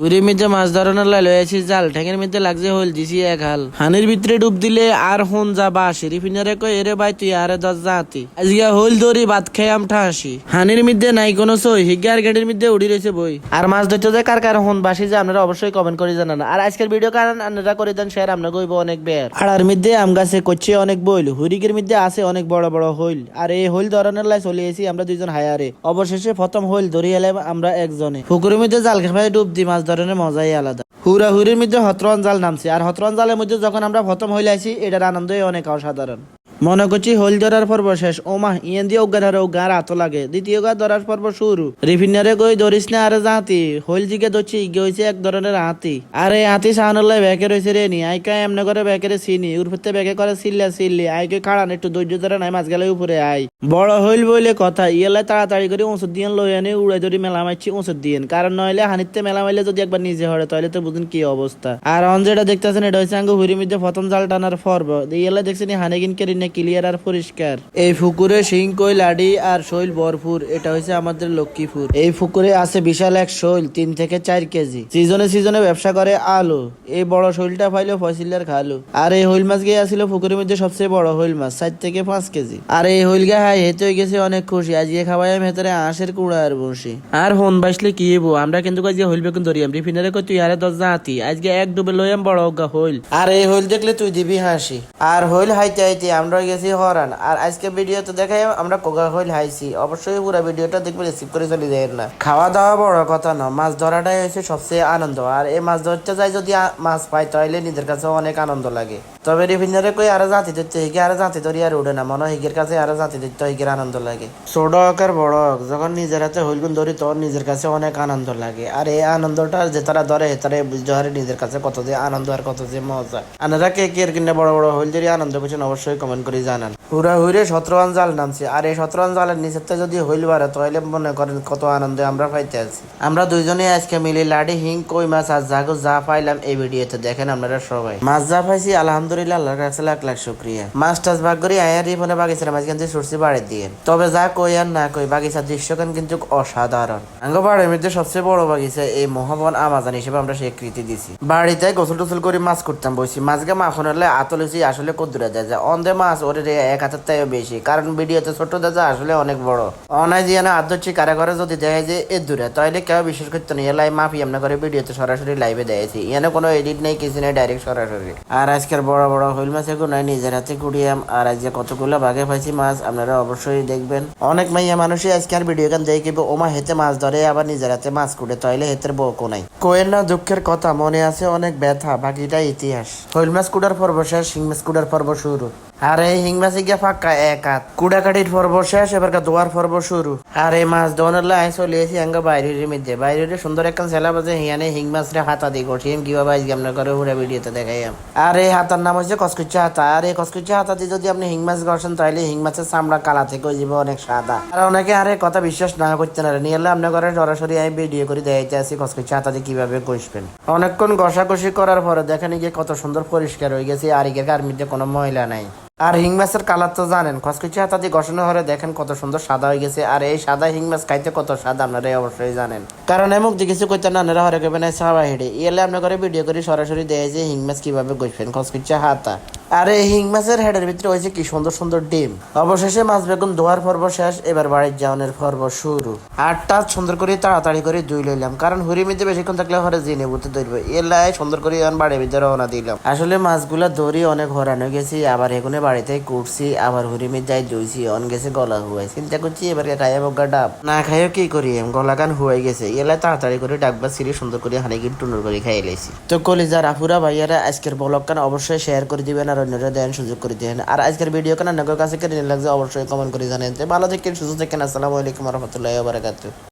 পুরীর মধ্যে মাছ ধরানোর লাই লয়েছি জাল, ঠ্যাঙের মধ্যে লাগছে হইল দিছি এক হাল। হানির ভিতরে ডুব দিলে আর হন যা বাসি রিফিনারে কই এরে ভাই, তুই আরে দশ জাতি। আজকে হইল ধরি ভাত খাই আম ঠাসি হানির মধ্যে নাই কোনো সই হিগার গেটের মধ্যে উড়ি রয়েছে বই। আর মাছ ধরতে যে কার কার হন বাসি যে আপনারা অবশ্যই কমেন্ট করে জানান। আর আজকের ভিডিও কারণ আপনারা করে দেন শেয়ার আমরা গইব অনেক বের। আড়ার মধ্যে আম গাছে করছে অনেক বইল হুরিকের মধ্যে আছে অনেক বড় বড় হইল। আর এই হইল ধরনের লাই চলে এসি আমরা দুইজন হায়ারে। অবশেষে প্রথম হইল ধরি এলাম আমরা একজনে। পুকুরের মধ্যে জাল খেপাই ডুব দি মাছ ধরনের মজাই আলাদা। হুরা হুরির মধ্যে হতরঞ্জাল জাল নামছে। আর হতরঞ্জালের মধ্যে যখন আমরা প্রথম হইলে আসি এটার আনন্দই অনেক অসাধারণ। মনে করছি হোল ধরার পর্ব শেষ। ওমা ইয়ে দিয়ে অজ্ঞা ধরে অজ্ঞা আর আতো লাগে। দ্বিতীয় গা ধরার পর্ব শুরু। রিফিনারে কই ধরিস না আরে জাতি হোল জিগে ধরছি হয়েছে এক ধরনের হাতি। আরে হাতি সাহানুল্লাহ ব্যাকে রয়েছে রে নি। আইকা এমনি করে ব্যাকে চিনি উর্ফতে ব্যাকে করে সিল্লা সিল্লি। আইকে খাড়ান, একটু ধৈর্য ধরে নাই মাছ গেলে উপরে আই। বড় হইল বইলে কথা ইয়েলাই তাড়াতাড়ি করে ওষুধ দিয়ে লই আনি উড়াই ধরি মেলা মারছি ওষুধ দিয়ে কারণ নইলে হানিতে মেলা মাইলে যদি একবার নিজে হরে তাহলে তো বুঝুন কি অবস্থা। আর অন যেটা দেখতেছেন, এটা হচ্ছে আঙ্গু হুড়ির মধ্যে প্রথম জাল টানার পর্ব। ইয়েলাই দেখছেন হানিগিন কেরিনে ক্লিয়ার আর পরিষ্কার। এই পুকুরে শিং কই লাডি আর শৈল ভরপুর। এটা হচ্ছে আমাদের লক্ষ্মীপুর। এই পুকুরে আছে বিশাল এক শৈল তিন থেকে চার কেজি। সিজনে সিজনে ব্যবসা করে আলু। এই বড় শৈলটা পাইলো ফসিলার খালু। আর এই হইল মাছ গিয়ে আসিল পুকুরের মধ্যে সবচেয়ে বড় হইল মাছ চার থেকে পাঁচ কেজি। আর এই হইল গা হাই হেতে হয়ে গেছে অনেক খুশি। আজকে খাওয়াই আমি ভেতরে আঁশের কুড়া আর বসি আর হন বাসলে কি হব আমরা কিন্তু আজকে হইল বেগুন ধরি আমি ফিনারে কই তুই আরে দশ জাতি। আজকে এক ডুবে লইয়াম বড় অজ্ঞা হইল। আর এই হইল দেখলে তুই দিবি হাসি। আর হইল হাইতে হাইতে আমরা গেছি হরান আর আজকে ভিডিওতে দেখাই, আমরা কোকা হইল হাইছি অবশ্যই পুরো ভিডিওটা দেখবে রিসিভ করে চলে যায় না। খাওয়া দাওয়া বড় কথা না, মাছ ধরাটাই হচ্ছে সবচেয়ে আনন্দ। আর এই মাছ ধরতে যাই, যদি মাছ পাই তাহলে নিজের কাছে অনেক আনন্দ লাগে। তবে রিফিনারে কই আরও জাতি ধরতে হিগে আরও জাতি ধরি আর উঠে না। মনে হয় হিগের কাছে আরও জাতি ধরতে হিগের আনন্দ লাগে। ছোট হোক আর বড় হোক, যখন নিজের হাতে হইলগুন ধরি, তখন নিজের কাছে অনেক আনন্দ লাগে। আর এই আনন্দটা যে তারা ধরে, তারা বুঝতে পারে নিজের কাছে কত যে আনন্দ আর কত যে মজা। আনারা কে কে কিনে বড় বড় হইল ধরি আনন্দ করছেন, অবশ্যই কমেন্ট করে জানান। হুরা হুইরে সতেরোয়ান জাল নামছে। আর এই সতেরোয়ান জালের নিচেতে যদি হইল বাড়ে তাহলে মনে করেন কত আনন্দে আমরা পাইতে আছি। আমরা দুইজনে আজকে মিলে লাডি, হিং, কই মাছ আর জাগো যা পাইলাম এই ভিডিওতে। দেখেন আপনারা সবাই। মাছ যা পাইছি, আলহামদুলিল্লাহ, আল্লাহর কাছে লাখ লাখ শুক্রিয়া। মাছ টাছ ভাগ করে আয়ার রিফনে বাগিচার মাছ কিন্তু সরষে বাড়ি দিয়ে তবে যা কই আর না কই, বাগিচার দৃশ্যখান কিন্তু অসাধারণ। আঙ্গ বাড়ির মধ্যে সবচেয়ে বড় বাগিচা, এই মহাবন আমাজন হিসেবে আমরা স্বীকৃতি দিছি। বাড়িতে গোসল টোসল করে মাছ করতাম বসি মাছ গা মাখন হলে আতলেছি আসলে কদ্দুরা যায় যায় অন্ধে মাছ ওরে এক হাতের তাইও বেশি। কারণ ভিডিওতে ছোট দাদা আসলে অনেক বড়। অনাই দিয়ে না আদর্শী কারাগারে যদি দেখা যায় এ দূরে, তাহলে কেউ বিশ্বাস করতো না, এলাই মাফি আমরা করে ভিডিওতে সরাসরি লাইভে দেখেছি এখানে কোনো এডিট নেই, কিছু নেই ডাইরেক্ট সরাসরি। আর আজকের বড় বড় হইল মাছ এগুলো নিজের হাতে কুড়িয়াম আর আজকে কতগুলো ভাগে পাইছি মাছ, আপনারা অবশ্যই দেখবেন। অনেক মাইয়া মানুষই আজকে আর ভিডিও গান দেখে ওমা হেতে মাছ ধরে, আবার নিজের হাতে মাছ কুড়ে তাইলে হেতের বউকো নাই। কোয়ের না, দুঃখের কথা, মনে আছে অনেক ব্যথা বাকিটা ইতিহাস। হইল মাছ কুড়ার পর্ব শেষ, শিং মাছ কুড়ার পর্ব শুরু। আর এই হিং মাছে ফাঁকা, এক হাত। কুড়াকাটির পর্ব শেষ, এবার দোয়ার পর্ব শুরু। আর এই মাছ ধোয়ানোর লাই চলে এসি আঙ্গা বাইরের মধ্যে। বাইরের সুন্দর একটা ছেলা বাজে, হিয়ানে হিং মাছ রে হাতা দিয়ে কঠিন কীভাবে আজকে আমরা করে উড়ে ভিডিওতে দেখাইয়াম। আর এই হাতার নাম হচ্ছে কসকুচ্চা হাতা। আর এই কসকুচ্চা হাতা দিয়ে যদি আপনি হিং মাছ ঘষেন তাহলে হিং মাছের চামড়া কালা থেকে যাবে অনেক সাদা। আর অনেকে আরে, কথা বিশ্বাস না করতে না। নিয়ে এলে আপনার ঘরে সরাসরি আমি ভিডিও করে দেখাইতে আসি কসকুচ্চা হাতা দিয়ে কীভাবে কষবেন। অনেকক্ষণ ঘষাঘষি করার পরে দেখেন গিয়ে কত সুন্দর পরিষ্কার হয়ে গেছে, আর এগের গার্মিতে কোনো ময়লা নাই। আর হিং মাছের কালার তো জানেন, খসখসি হাতা দিয়ে ঘষানো হলে দেখেন কত সুন্দর সাদা হয়ে গেছে। আর এই সাদা হিং মাছ খাইতে কত সাদা আপনারা অবশ্যই জানেন। কারণ এমন যে কিছু কইতে না হরে কেবেন সাবা হেঁটে এলে আপনার ভিডিও করে, সরাসরি দেয় যে হিং মাছ কীভাবে ঘষবেন, খসখসি হাতা। আর এই হিং মাছের হেডের ভিতরে হয়েছে কি সুন্দর সুন্দর ডিম। অবশেষে মাছ বেগুন ধোয়ার পর্ব শেষ, এবার বাড়ির যাওয়ানোর পর্ব শুরু। আটটা সুন্দর করে তাড়াতাড়ি করে দুই লইলাম, কারণ হুড়ি মিতে বেশিক্ষণ থাকলে হরে জিনে বুঝতে ধরবে। এলাই সুন্দর করে এখন বাড়ির ভিতরে রওনা দিলাম। আসলে মাছগুলা ধরি, অনেক হরানো গেছি, আবার এখানে বাড়িতে কুটছি আবার হুড়ি মিত যাই ধুইছি, অন গেছে গলা হুয়াই। চিন্তা করছি এবার খাইয়া বগা ডাব। না খাইও কি করি গলা গান হুয়াই গেছে। এলাই তাড়াতাড়ি করে ডাকবা সিরি সুন্দর করে হানি হানিকে টুনুর করে খাই লাইছি। তো কলিজার আফুরা ভাইয়ারা আজকের ব্লগ কান অবশ্যই শেয়ার করে দিবেন আর অন্যরা দেন সুযোগ করে দেন আর আজকের ভিডিও কেন নগর কাছে কেমন লাগছে, অবশ্যই কমেন্ট করে জানেন ভালো থাকেন, সুস্থ থাকেন, আসসালামু আলাইকুম রহমতুল্লাহ বারাকাতুহ।